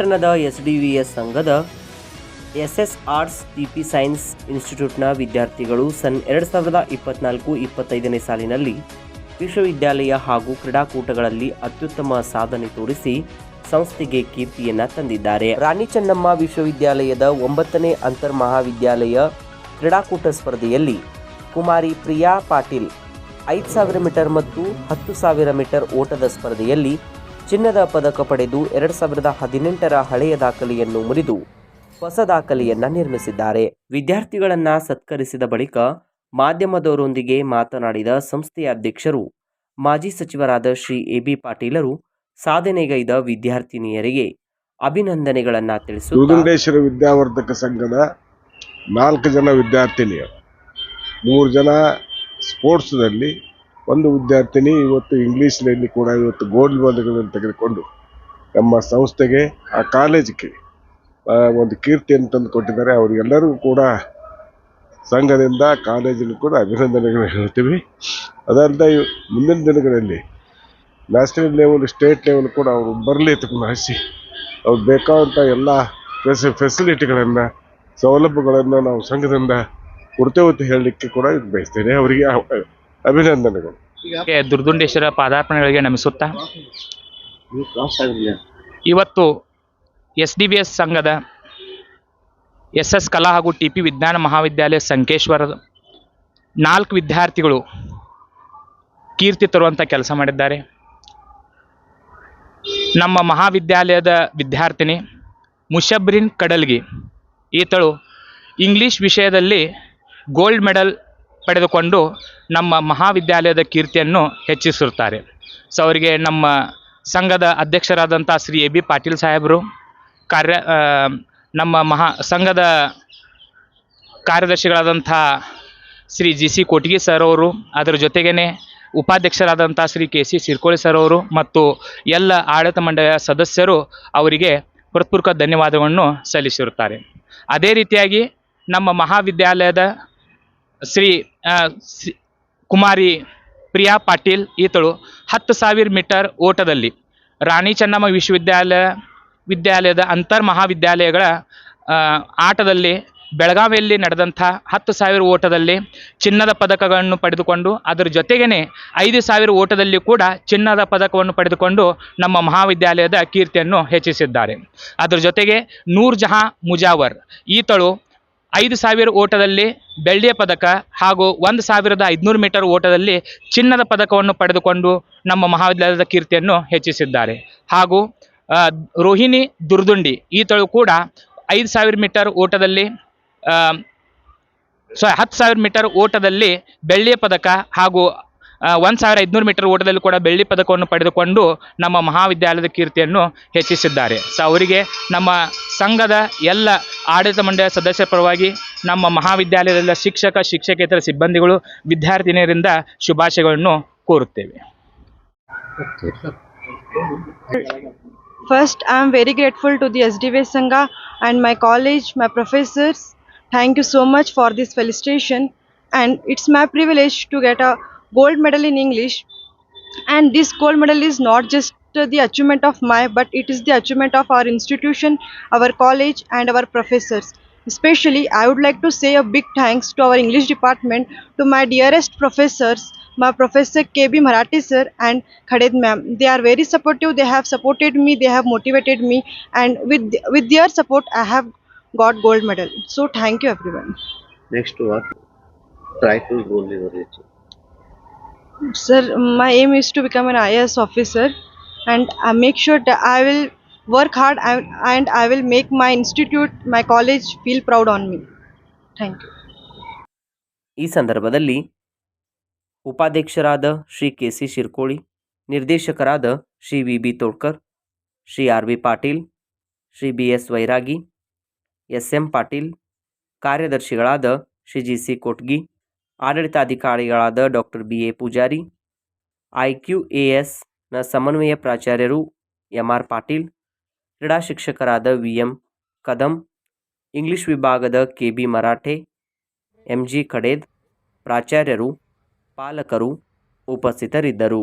ಪಟ್ಟಣದ S D V S ಸಂಘದ S S arts T P science ಇನ್ಸ್ಟಿಟ್ಯೂಟ್ನ ವಿದ್ಯಾರ್ಥಿಗಳು ಸನ್ ಎರಡು ಸಾವಿರದ ಇಪ್ಪತ್ನಾಲ್ಕು ಇಪ್ಪತ್ತೈದನೇ ಸಾಲಿನಲ್ಲಿ ವಿಶ್ವವಿದ್ಯಾಲಯ ಹಾಗೂ ಕ್ರೀಡಾಕೂಟಗಳಲ್ಲಿ ಅತ್ಯುತ್ತಮ ಸಾಧನೆ ತೋರಿಸಿ ಸಂಸ್ಥೆಗೆ ಕೀರ್ತಿಯನ್ನು ತಂದಿದ್ದಾರೆ. ರಾಣಿ ಚೆನ್ನಮ್ಮ ವಿಶ್ವವಿದ್ಯಾಲಯದ ಒಂಬತ್ತನೇ ಅಂತರ್ ಮಹಾವಿದ್ಯಾಲಯ ಕ್ರೀಡಾಕೂಟ ಸ್ಪರ್ಧೆಯಲ್ಲಿ ಕುಮಾರಿ ಪ್ರಿಯಾ ಪಾಟೀಲ್ ಐದು ಸಾವಿರ ಮೀಟರ್ ಮತ್ತು ಹತ್ತು ಸಾವಿರ ಮೀಟರ್ ಓಟದ ಸ್ಪರ್ಧೆಯಲ್ಲಿ ಚಿನ್ನದ ಪದಕ ಪಡೆದು ಎರಡು ಸಾವಿರದ ಹದಿನೆಂಟರ ಹಳೆಯ ದಾಖಲೆಯನ್ನು ಮುರಿದು ಹೊಸ ದಾಖಲೆಯನ್ನ ನಿರ್ಮಿಸಿದ್ದಾರೆ. ವಿದ್ಯಾರ್ಥಿಗಳನ್ನ ಸತ್ಕರಿಸಿದ ಬಳಿಕ ಮಾಧ್ಯಮದವರೊಂದಿಗೆ ಮಾತನಾಡಿದ ಸಂಸ್ಥೆಯ ಅಧ್ಯಕ್ಷರು, ಮಾಜಿ ಸಚಿವರಾದ ಶ್ರೀ ಎ ಬಿ ಪಾಟೀಲರು ಸಾಧನೆಗೈದ ವಿದ್ಯಾರ್ಥಿನಿಯರಿಗೆ ಅಭಿನಂದನೆಗಳನ್ನು ತಿಳಿಸಿದರು ದುರ್ಗುಂಡೇಶ್ವರ ವಿದ್ಯಾವರ್ಧಕ ಸಂಘದ ನಾಲ್ಕು ಜನ ವಿದ್ಯಾರ್ಥಿನಿಯರು. ಮೂರು ಜನ ಸ್ಪೋರ್ಟ್ಸ್ನಲ್ಲಿ ಒಂದು ವಿದ್ಯಾರ್ಥಿನಿ ಇವತ್ತು ಇಂಗ್ಲೀಷ್ನಲ್ಲಿ ಕೂಡ ಇವತ್ತು ಗೋಲ್ಡ್ ಮೆಡಲ್ಗಳನ್ನು ತೆಗೆದುಕೊಂಡು ನಮ್ಮ ಸಂಸ್ಥೆಗೆ, ಆ ಕಾಲೇಜಿಗೆ ಒಂದು ಕೀರ್ತಿಯನ್ನು ತಂದು ಕೊಟ್ಟಿದ್ದಾರೆ ಅವರಿಗೆಲ್ಲರಿಗೂ ಕೂಡ ಸಂಘದಿಂದ ಕಾಲೇಜಿನ ಕೂಡ ಅಭಿನಂದನೆಗಳು ಹೇಳ್ತೀವಿ. ಅದಲ್ಲದೆ ಮುಂದಿನ ದಿನಗಳಲ್ಲಿ ನ್ಯಾಷನಲ್ ಲೆವೆಲ್ ಸ್ಟೇಟ್ ಲೆವೆಲ್ ಕೂಡ ಅವರು ಬರಲಿ ಆಶಿ ಅವ್ರು ಬೇಕಾದಂಥ ಎಲ್ಲ ಫೆಸಿ ಫೆಸಿಲಿಟಿಗಳನ್ನು ಸೌಲಭ್ಯಗಳನ್ನು ನಾವು ಸಂಘದಿಂದ ಕೊಡ್ತೇವೆ ಹೇಳಲಿಕ್ಕೆ ಕೂಡ ಇದು ಬಯಸ್ತೇನೆ. ಅವರಿಗೆ ಅಭಿನಂದನೆಗಳು. ಕೆ ದುರ್ದುಂಡೇಶ್ವರ ಪಾದಾರ್ಪಣೆಗಳಿಗೆ ನಮಿಸುತ್ತಾ? ಇವತ್ತು ಎಸ್ ಡಿ ಬಿ ಎಸ್ ಸಂಘದ ಎಸ್ ಎಸ್ ಕಲಾ ಹಾಗೂ ಟಿ ಪಿ ವಿಜ್ಞಾನ ಮಹಾವಿದ್ಯಾಲಯ ಸಂಕೇಶ್ವರದ ನಾಲ್ಕು ವಿದ್ಯಾರ್ಥಿಗಳು ಕೀರ್ತಿ ತರುವಂಥ ಕೆಲಸ ಮಾಡಿದ್ದಾರೆ. ನಮ್ಮ ಮಹಾವಿದ್ಯಾಲಯದ ವಿದ್ಯಾರ್ಥಿನಿ ಮುಷಬ್ರಿನ್ ಕಡಲ್ಗಿ ಈತಳು ಇಂಗ್ಲೀಷ್ ವಿಷಯದಲ್ಲಿ ಗೋಲ್ಡ್ ಮೆಡಲ್ ಪಡೆದುಕೊಂಡು ನಮ್ಮ ಮಹಾವಿದ್ಯಾಲಯದ ಕೀರ್ತಿಯನ್ನು ಹೆಚ್ಚಿಸಿರುತ್ತಾರೆ. ಸೊ ಅವರಿಗೆ ನಮ್ಮ ಸಂಘದ ಅಧ್ಯಕ್ಷರಾದಂಥ ಶ್ರೀ ಎ ಬಿ ಪಾಟೀಲ್ ಸಾಹೇಬರು, ಕಾರ್ಯ ನಮ್ಮ ಮಹಾ, ಸಂಘದ ಕಾರ್ಯದರ್ಶಿಗಳಾದಂಥ Shri G C Kotagi sir ಅವರು, ಅದರ ಜೊತೆಗೇ ಉಪಾಧ್ಯಕ್ಷರಾದಂಥ Shri K C Sirkoli sir ಅವರು ಮತ್ತು ಎಲ್ಲ ಆಡಳಿತ ಮಂಡಳಿಯ ಸದಸ್ಯರು ಅವರಿಗೆ ಹೃತ್ಪೂರ್ವಕ ಧನ್ಯವಾದವನ್ನು ಸಲ್ಲಿಸಿರುತ್ತಾರೆ. ಅದೇ ರೀತಿಯಾಗಿ ನಮ್ಮ ಮಹಾವಿದ್ಯಾಲಯದ ಶ್ರೀ ಕುಮಾರಿ ಪ್ರಿಯಾ ಪಾಟೀಲ್ ಈತಳು ಹತ್ತು ಸಾವಿರ ಮೀಟರ್ ಓಟದಲ್ಲಿ. ರಾಣಿ ಚೆನ್ನಮ್ಮ ವಿಶ್ವವಿದ್ಯಾಲಯ ವಿದ್ಯಾಲಯದ ಅಂತರ್ ಮಹಾವಿದ್ಯಾಲಯಗಳ ಆಟದಲ್ಲಿ ಬೆಳಗಾವಿಯಲ್ಲಿ ನಡೆದಂಥ ಹತ್ತು ಸಾವಿರ ಓಟದಲ್ಲಿ ಚಿನ್ನದ ಪದಕಗಳನ್ನು ಪಡೆದುಕೊಂಡು, ಅದರ ಜೊತೆಗೇ ಐದು ಸಾವಿರ ಓಟದಲ್ಲಿ ಕೂಡ ಚಿನ್ನದ ಪದಕವನ್ನು ಪಡೆದುಕೊಂಡು ನಮ್ಮ ಮಹಾವಿದ್ಯಾಲಯದ ಕೀರ್ತಿಯನ್ನು ಹೆಚ್ಚಿಸಿದ್ದಾರೆ. ಅದರ ಜೊತೆಗೆ ನೂರ್ ಜಹಾ ಮುಜಾವರ್ ಈತಳು ಐದು ಸಾವಿರ ಓಟದಲ್ಲಿ ಬೆಳ್ಳಿಯ ಪದಕ ಹಾಗೂ ಒಂದು ಸಾವಿರದ ಐದುನೂರು ಮೀಟರ್ ಓಟದಲ್ಲಿ ಚಿನ್ನದ ಪದಕವನ್ನು ಪಡೆದುಕೊಂಡು ನಮ್ಮ ಮಹಾವಿದ್ಯಾಲಯದ ಕೀರ್ತಿಯನ್ನು ಹೆಚ್ಚಿಸಿದ್ದಾರೆ. ಹಾಗೂ ರೋಹಿಣಿ ದುರ್ದುಂಡಿ, ಈತಳು ಕೂಡ ಐದು ಸಾವಿರ ಮೀಟರ್ ಓಟದಲ್ಲಿ ಸೊ ಹತ್ತು ಸಾವಿರ ಮೀಟರ್ ಓಟದಲ್ಲಿ ಬೆಳ್ಳಿಯ ಪದಕ ಹಾಗೂ ಒಂದು ಸಾವಿರ ಐದುನೂರು ಮೀಟರ್ ಓಟದಲ್ಲಿ ಕೂಡ ಬೆಳ್ಳಿ ಪದಕವನ್ನು ಪಡೆದುಕೊಂಡು ನಮ್ಮ ಮಹಾವಿದ್ಯಾಲಯದ ಕೀರ್ತಿಯನ್ನು ಹೆಚ್ಚಿಸಿದ್ದಾರೆ. ಸೊ ಅವರಿಗೆ ನಮ್ಮ ಸಂಘದ ಎಲ್ಲ ಆಡಳಿತ ಮಂಡಳಿಯ ಸದಸ್ಯರ ಪರವಾಗಿ, ನಮ್ಮ ಮಹಾವಿದ್ಯಾಲಯದ ಶಿಕ್ಷಕ, ಶಿಕ್ಷಕೇತರ ಸಿಬ್ಬಂದಿಗಳು, ವಿದ್ಯಾರ್ಥಿನಿಯರಿಂದ ಶುಭಾಶಯಗಳನ್ನು ಕೋರುತ್ತೇವೆ. First I am very grateful to the S D SDV Sangha and my college my professors thank you so much for this felicitation. And it's my privilege to get a gold medal in English. And this gold medal is not just the achievement of my, but it is the achievement of our institution, our college, and our professors. Especially, I would like to say a big thanks to our English department, to my dearest professors, my professor KB Marathi sir and Khaded ma'am. They are very supportive. They have supported me. They have motivated me, and with with their support, I have got gold medal. So thank you everyone. Next to what? Try to you reach. Sir, my aim is to become an IAS officer, and I make sure that I will work hard and, and I will make my institute, my college feel proud on me. Thank you. ಈ ಸಂದರ್ಭದಲ್ಲಿ ಉಪಾಧ್ಯಕ್ಷರಾದ Shri K C Shirkoli ನಿರ್ದೇಶಕರಾದ Shri V B Todkar Shri R V Patil Shri B S Vairagi S M Patil ಕಾರ್ಯದರ್ಶಿಗಳಾದ Shri G C Kotgi ಆಡಳಿತಾಧಿಕಾರಿಗಳಾದ doctor B A Pujari I Q A ಎಸ್ನ ಸಮನ್ವಯ ಪ್ರಾಚಾರ್ಯರು M R Patil, ಕ್ರೀಡಾ ಶಿಕ್ಷಕರಾದ ವಿ ಎಂ ಕದಂ, ಇಂಗ್ಲಿಷ್ ವಿಭಾಗದ K B Marathe M G Khaded ಪ್ರಾಚಾರ್ಯರು, ಪಾಲಕರು ಉಪಸ್ಥಿತರಿದ್ದರು.